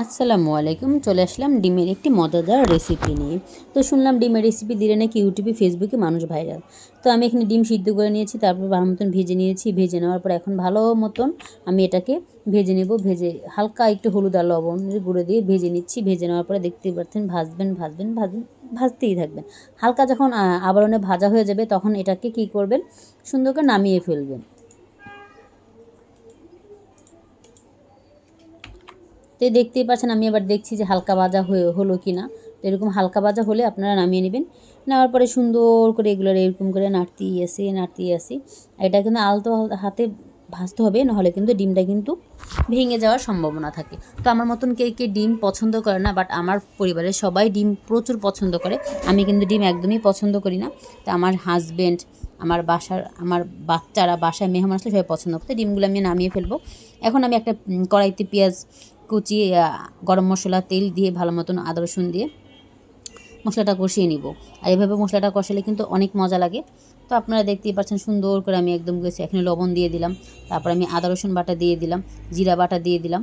আসসালামু আলাইকুম। চলে আসলাম ডিমের একটি মজাদার রেসিপি নিয়ে। তো শুনলাম ডিমের রেসিপি দিলে নাকি ইউটিউবে ফেসবুকে মানুষ ভাইরাল তো আমি এখানে ডিম সিদ্ধ করে নিয়েছি, তারপর ভালো মতন ভেজে নিয়েছি। ভেজে নেওয়ার পর এখন ভালো মতন আমি এটাকে ভেজে নেব। ভেজে হালকা একটু হলুদ আর লবণ গুঁড়ো দিয়ে ভেজে নিচ্ছি। ভেজে নেওয়ার পরে দেখতেই পাচ্ছেন ভাজবেন ভাজবেন ভাজবেন, ভাজতেই থাকবেন। হালকা যখন আবরণে ভাজা হয়ে যাবে তখন এটাকে কি করবেন? সুন্দর করে নামিয়ে ফেলবেন। তো দেখতেই পাচ্ছেন, আমি এবার দেখছি যে হালকা ভাজা হয়ে, হলো কি না তো এরকম হালকা ভাজা হলে আপনারা নামিয়ে নেবেন। নেওয়ার পরে সুন্দর করে এগুলো এরকম করে নাড়তেই আসি নাড়তেই আসি এটা কিন্তু আলতো হাতে ভাজতে হবে, নাহলে কিন্তু ডিমটা কিন্তু ভেঙে যাওয়ার সম্ভাবনা থাকে। তো আমার মতন কে কে ডিম পছন্দ করে না, বাট আমার পরিবারের সবাই ডিম প্রচুর পছন্দ করে। আমি কিন্তু ডিম একদমই পছন্দ করি না। তো আমার হাজব্যান্ড আমার বাসার, আমার বাচ্চারা বাসায় মেহমান আসলে সবাই পছন্দ করতে ডিমগুলো আমি নামিয়ে ফেলব। এখন আমি একটা কড়াইতে পেঁয়াজ কুচি গরম মশলা, তেল দিয়ে ভালো মতন আদা রসুন দিয়ে মশলাটা কষিয়ে নিব। আর এভাবে মশলাটা কষালে কিন্তু অনেক মজা লাগে। তো আপনারা দেখতেই পাচ্ছেন সুন্দর করে আমি একদম গেছি। এখানে লবণ দিয়ে দিলাম, তারপর আমি আদা রসুন বাটা দিয়ে দিলাম, জিরা বাটা দিয়ে দিলাম।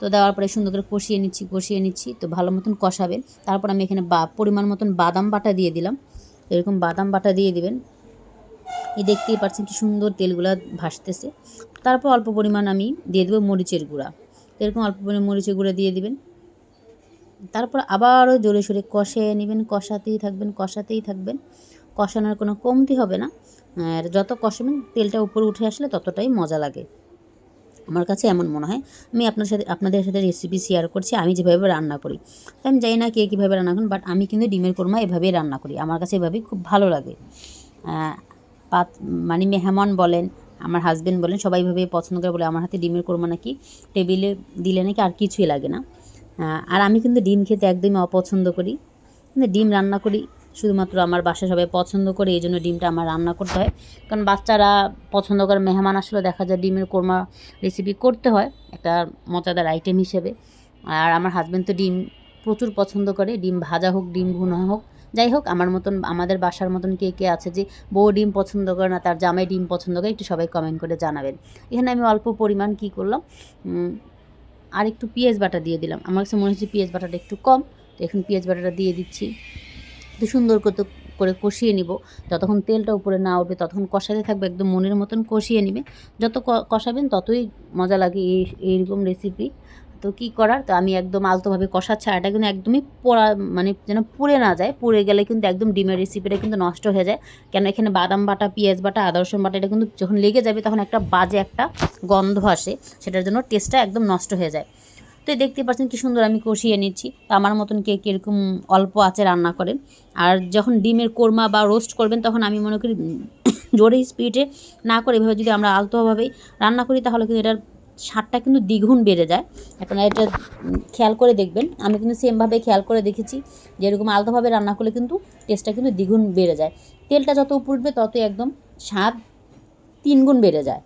তো দেওয়ার পরে সুন্দর করে কষিয়ে নিচ্ছি কষিয়ে নিচ্ছি, তো ভালো মতন কষাবেন তারপর আমি এখানে বা পরিমাণ মতন বাদাম বাটা দিয়ে দিলাম। এরকম বাদাম বাটা দিয়ে দিবেন। এই দেখতেই পাচ্ছেন কি সুন্দর তেলগুলা ভাসতেছে। তারপর অল্প পরিমাণ আমি দিয়ে দেবো মরিচের গুঁড়া। এরকম অল্প পরিমাণে মরিচের গুঁড়ো দিয়ে দিবেন। তারপর আবারও জোরে সোরে কষে নেবেন, কষাতেই থাকবেন কষাতেই থাকবেন। কষানোর কোনো কমতি হবে না। আর যত কষাবেন, তেলটা উপরে উঠে আসলে ততটাই মজা লাগে। আমার কাছে এমন মনে হয়। আমি আপনার সাথে, আপনাদের সাথে রেসিপি শেয়ার করছি, আমি যেভাবে রান্না করি। আমি জানি না কে কীভাবে রান্না করেন বাট আমি কিন্তু ডিমের কোরমা এভাবেই রান্না করি। আমার কাছে এভাবেই খুব ভালো লাগে। পাত মানে মেহমান বলেন আমার হাজব্যান্ড বলেন, সবাই ভাবে পছন্দ করে বলে, আমার হাতে ডিমের কোরমা নাকি? টেবিলে দিলে নাকি আর কিছুই লাগে না। আর আমি কিন্তু ডিম খেতে একদমই অপছন্দ করি। কিন্তু ডিম রান্না করি শুধুমাত্র আমার বাসায় সবাই পছন্দ করে, এই জন্য ডিমটা আমার রান্না করতে হয়। কারণ বাচ্চারা পছন্দ করে, মেহমান আসলে দেখা যায় ডিমের কোরমা রেসিপি করতে হয়, একটা মজাদার আইটেম হিসেবে। আর আমার হাজব্যান্ড তো ডিম প্রচুর পছন্দ করে, ডিম ভাজা হোক, ডিম ভুনা হোক যাই হোক, আমার মতন, আমাদের বাসার মতন কে কে আছে যে বউ ডিম পছন্দ করে না, তার জামাই ডিম পছন্দ করে, একটু সবাই কমেন্ট করে জানাবেন। এখানে আমি অল্প পরিমাণ কি করলাম? আর একটু পেঁয়াজ বাটা দিয়ে দিলাম। আমার কাছে মনে হচ্ছে পেঁয়াজ বাটাটা একটু কম, তো এখন পেঁয়াজ বাটাটা দিয়ে দিচ্ছি। তো সুন্দর করতে করে কষিয়ে নিব। যতক্ষণ তেলটা উপরে না উঠবে, ততক্ষণ কষাতে থাকবে, একদম মনের মতন কষিয়ে নিবে। যত কষাবেন, ততই মজা লাগে এই, এইরকম রেসিপি তো কী করার? তো আমি একদম আলতোভাবে কষাচ্ছি আর এটা কিন্তু একদমই পোড়া মানে যেন পুড়ে না যায়। পুড়ে গেলে কিন্তু একদম ডিমের রেসিপিটা কিন্তু নষ্ট হয়ে যায়। কেন এখানে বাদাম বাটা, পেঁয়াজ বাটা, আদা, রসুন বাটা, এটা কিন্তু যখন লেগে যাবে তখন একটা বাজে একটা গন্ধ আসে। সেটার জন্য টেস্টটা একদম নষ্ট হয়ে যায়। তো দেখতে পাচ্ছেন কি সুন্দর আমি কষিয়ে নিচ্ছি। তো আমার মতন কে কীরকম অল্প আছে রান্না করেন আর যখন ডিমের কোরমা বা রোস্ট করবেন তখন আমি মনে করি জোরে স্পিডে না করে এভাবে যদি আমরা আলতোভাবেই রান্না করি তাহলে কিন্তু এটার স্বাদটা কিন্তু দ্বিগুণ বেড়ে যায়। আপনারা এটা খেয়াল করে দেখবেন। আমি কিন্তু সেমভাবে খেয়াল করে দেখেছি যে এরকম আলাদাভাবে রান্না করলে কিন্তু টেস্টটা কিন্তু দ্বিগুণ বেড়ে যায়। তেলটা যত উপর উঠবে ততই একদম স্বাদ তিনগুণ বেড়ে যায়।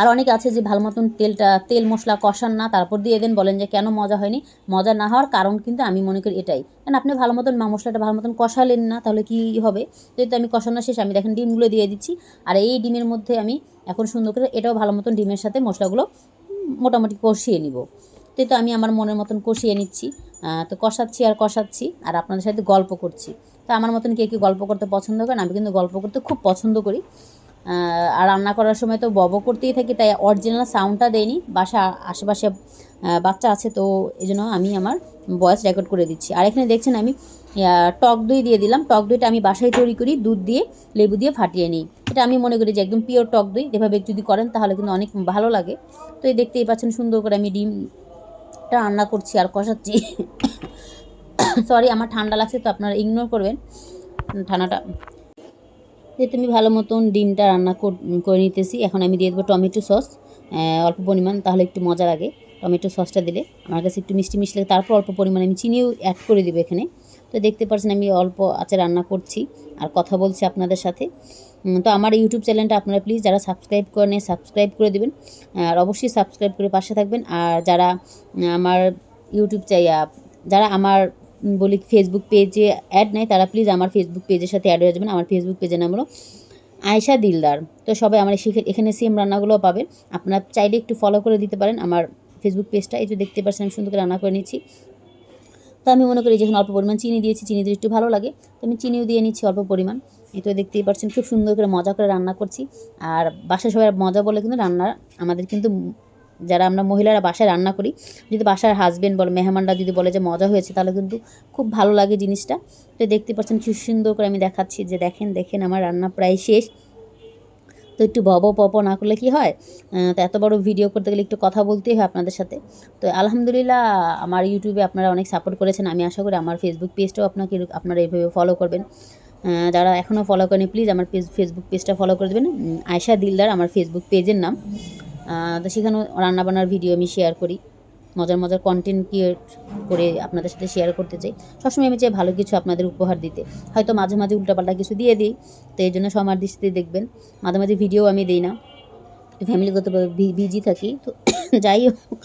আর অনেকে আছে যে ভালো মতন তেলটা, তেল মশলা কষান না, তারপর দিয়ে দেন, বলেন যে কেন মজা হয়নি? মজা না হওয়ার কারণ কিন্তু আমি মনে করি এটাই। কারণ আপনি ভালো মতন মা মশলাটা ভালো মতন কষালেন না, তাহলে কী হবে? যেহেতু আমি কষানো শেষ, আমি দেখেন ডিমগুলো দিয়ে দিচ্ছি। আর এই ডিমের মধ্যে আমি এখন সুন্দর করে এটাও ভালো মতন ডিমের সাথে মশলাগুলো মোটামুটি কষিয়ে নিব। তো তো আমি আমার মনের মতন কষিয়ে নিচ্ছি তো কষাচ্ছি আর কষাচ্ছি, আর আপনাদের সাথে গল্প করছি। তো আমার মতন কে কী গল্প করতে পছন্দ করেন, আমি কিন্তু গল্প করতে খুব পছন্দ করি। আর রান্না করার সময় তো বব করতেই থাকি, তাই অরিজিনাল সাউন্ডটা দেয়নি বাসা, আশেপাশে বাচ্চা আছে, তো এই জন্য আমি আমার ভয়েস রেকর্ড করে দিচ্ছি। আর এখানে দেখছেন আমি টক দই দিয়ে দিলাম। টক দইটা আমি বাসায় তৈরি করি, দুধ দিয়ে, লেবু দিয়ে ফাটিয়ে নিই। এটা আমি মনে করি যে একদম পিওর টক দই। এভাবে যদি করেন, তাহলে কিন্তু অনেক ভালো লাগে। তো এই দেখতেই পাচ্ছেন, সুন্দর করে আমি ডিমটা রান্না করছি আর কষাচ্ছি। সরি আমার ঠান্ডা লাগছে, তো আপনারা ইগনোর করবেন। ঠান্ডাটা যে তুমি ভালো মতন ডিমটা রান্না করে নিতেছি। এখন আমি দিয়ে দেবো টমেটো সস। অল্প পরিমাণ, তাহলে একটু মজা লাগে টমেটো সসটা দিলে। আমার কাছে একটু মিষ্টি মিষ্টি লাগে। তারপর অল্প পরিমাণে আমি চিনিও অ্যাড করে দেবো এখানে। তো দেখতে পাচ্ছেন আমি অল্প আছে রান্না করছি আর কথা বলছি আপনাদের সাথে। তো আমার ইউটিউব চ্যানেলটা আপনারা প্লিজ যারা সাবস্ক্রাইব করেন সাবস্ক্রাইব করে দেবেন। আর অবশ্যই সাবস্ক্রাইব করে পাশে থাকবেন। আর যারা আমার ইউটিউব চাই যারা আমার বলি ফেসবুক পেজে অ্যাড নেয় তারা প্লিজ আমার ফেসবুক পেজের সাথে অ্যাড হয়ে যাবেন। আমার ফেসবুক পেজের নাম হলো আয়শা দিলদার। তো সবাই আমার এখানে সেম রান্নাগুলোও পাবেন আপনারা চাইলে একটু ফলো করে দিতে পারেন। আমার ফেসবুক পেজটা এই যে দেখতে পাচ্ছেন, আমি সুন্দর করে রান্না করে নিচ্ছি। তো আমি মনে করি যেখানে অল্প পরিমাণ চিনি দিয়েছি। চিনি দিয়ে একটু ভালো লাগে। তো আমি চিনিও দিয়ে নিচ্ছি অল্প পরিমাণ। তো দেখতেই পাচ্ছেন, খুব সুন্দর করে মজা করে রান্না করছি। আর বাসায় সবাই মজা বলে কিন্তু রান্না আমাদের কিন্তু যারা আমরা মহিলারা বাসায় রান্না করি, যদি বাসার হাজবেন্ড বলে, মেহমানরা যদি বলে যে মজা হয়েছে, তাহলে কিন্তু খুব ভালো লাগে জিনিসটা। তো দেখতে পাচ্ছেন খুব সুন্দর করে আমি দেখাচ্ছি যে দেখেন দেখেন আমার রান্না প্রায় শেষ। তো একটু বব পপ না করলে কি হয়? তো এত বড় ভিডিও করতে গেলে একটু কথা বলতেই হয় আপনাদের সাথে। তো আলহামদুলিল্লাহ, আমার ইউটিউবে আপনারা অনেক সাপোর্ট করেছেন। আমি আশা করি আমার ফেসবুক পেজটাও আপনাকে আপনারা এইভাবে ফলো করবেন। যারা এখনও ফলো করেনি প্লিজ আমার পেজ ফেসবুক পেজটা ফলো করে দেবেন। আয়শা দিলদার, আমার ফেসবুক পেজের নাম। তো সেখানেও রান্নাবান্নার ভিডিও আমি শেয়ার করি। মজার মজার কন্টেন্ট ক্রিয়েট করে আপনাদের সাথে শেয়ার করতে চাই। সবসময় আমি চাই ভালো কিছু আপনাদের উপহার দিতে। হয়তো মাঝে মাঝে উল্টাপাল্টা কিছু দিয়ে দিই, তো এই জন্য সমার দৃষ্টিতে দেখবেন। মাঝে মাঝে ভিডিও আমি দিই না। ফ্যামিলিগতভাবে বিজি থাকি, তো যাই হোক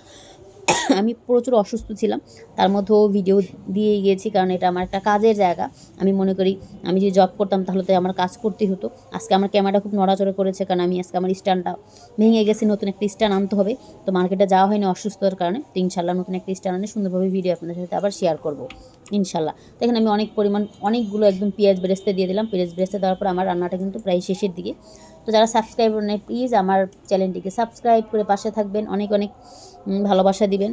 আমি প্রচুর অসুস্থ ছিলাম। তার মধ্যেও ভিডিও দিয়ে গিয়েছি কারণ এটা আমার একটা কাজের জায়গা। আমি মনে করি, আমি যদি জব করতাম তাহলে তো আমার কাজ করতেই হতো। আজকে আমার ক্যামেরাটা খুব নড়াচড়া করেছে কারণ আমি আজকে আমার স্ট্যান্ডটা ভেঙে গেছে, নতুন একটা স্ট্যান্ড আনতে হবে। তো মার্কেটে যাওয়া হয়নি অসুস্থতার কারণে। তো ইনশাল্লাহ নতুন একটা স্ট্যান্ড আনে সুন্দরভাবে ভিডিও আপনাদের সাথে আবার শেয়ার করব। ইনশাল্লাহ। তো এখানে আমি অনেক পরিমাণ, অনেকগুলো একদম পেঁয়াজ বেরেস্তে দিয়ে দিলাম। পেঁয়াজ বেরেস্তে দেওয়ার পর আমার রান্নাটা কিন্তু প্রায় শেষের দিকে। তো যারা সাবস্ক্রাইব নেই প্লিজ আমার চ্যানেলটিকে সাবস্ক্রাইব করে পাশে থাকবেন। অনেক অনেক ভালোবাসা দিবেন।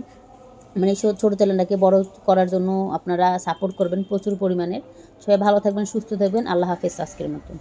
মানে ছোটো চ্যানেলটাকে বড় করার জন্য আপনারা সাপোর্ট করবেন প্রচুর পরিমাণের। সবাই ভালো থাকবেন, সুস্থ থাকবেন। আল্লাহ হাফেজ আজকের মতো।